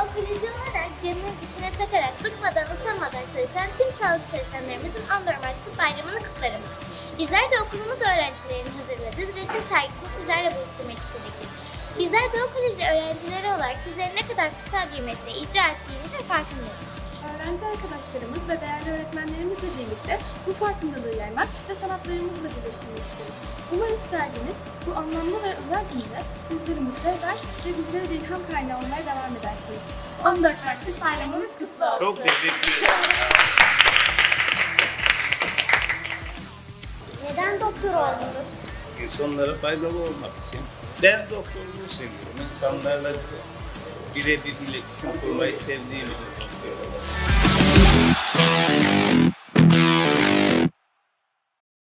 Kalkülücü olarak cebinin içine takarak bıkmadan usanmadan çalışan tüm sağlık çalışanlarımızın 14 Mart Tıp Bayramı'nı kutlarım. Bizler de okulumuz öğrencilerinin hazırladığı resim sergisini sizlerle buluşturmak istedik. Bizler Doğu Koleji öğrencileri olarak sizlerin ne kadar kutsal bir mesleği icra ettiğimizin farkındayız. Öğrenci arkadaşlarımız ve değerli öğretmenlerimizle birlikte bu farkındalığı yaymak ve sanatlarımızı da birleştirmek istedik. Umarız sergimiz bu anlamlı ve özel günde sizleri mutlu eder ve bizlere de ilham kaynağı olmaya devam edersiniz. 14 Mart Tıp Bayramımız kutlu olsun. Çok teşekkür ederim. Neden doktor oldunuz? İnsanlara faydalı olmak için. Ben doktorluğu seviyorum. İnsanlarla birebir iletişim kurmayı sevdiğim için.